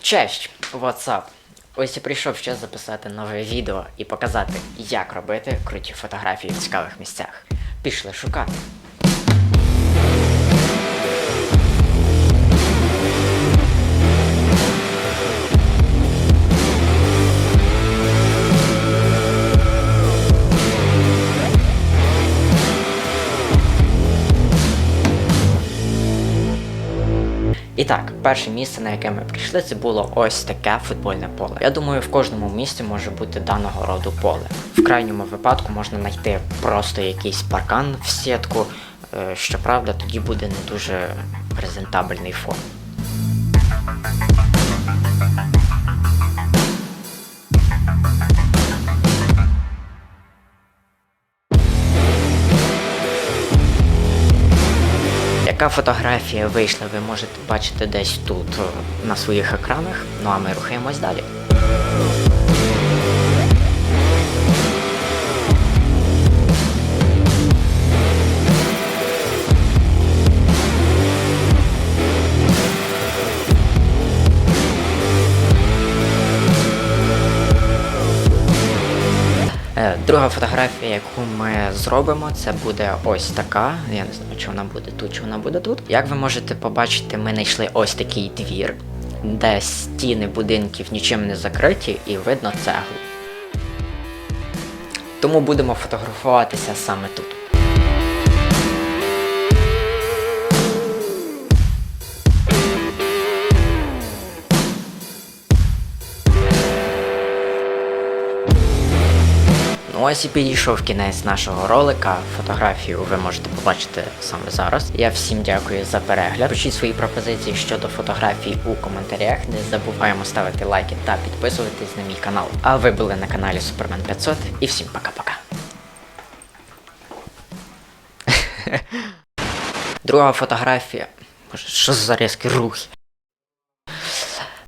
Честь, WhatsApp. Ось я прийшов ще записати нове відео і показати, як робити круті фотографії в цікавих місцях. Пішли шукати. І так, перше місце, на яке ми прийшли, це було ось таке футбольне поле. Я думаю, в кожному місті може бути даного роду поле. В крайньому випадку можна знайти просто якийсь паркан в сітку. Е, Щоправда, тоді буде не дуже презентабельний фон. Яка фотографія вийшла, ви можете бачити десь тут на своїх екранах. Ну а ми рухаємось далі. Друга фотографія, яку ми зробимо, це буде ось така. Я не знаю, чи вона буде тут, чи вона буде тут. Як ви можете побачити, ми знайшли ось такий двір, де стіни будинків нічим не закриті і видно цеглу. Тому будемо фотографуватися саме тут. Ось і підійшов кінець нашого ролика. Фотографію ви можете побачити саме зараз. Я всім дякую за перегляд. Пишіть свої пропозиції щодо фотографій у коментарях. Не забуваємо ставити лайки та підписуватись на мій канал. А ви були на каналі Супермен 500 і всім пока-пока. Друга фотографія. Боже, що за різкі рухи?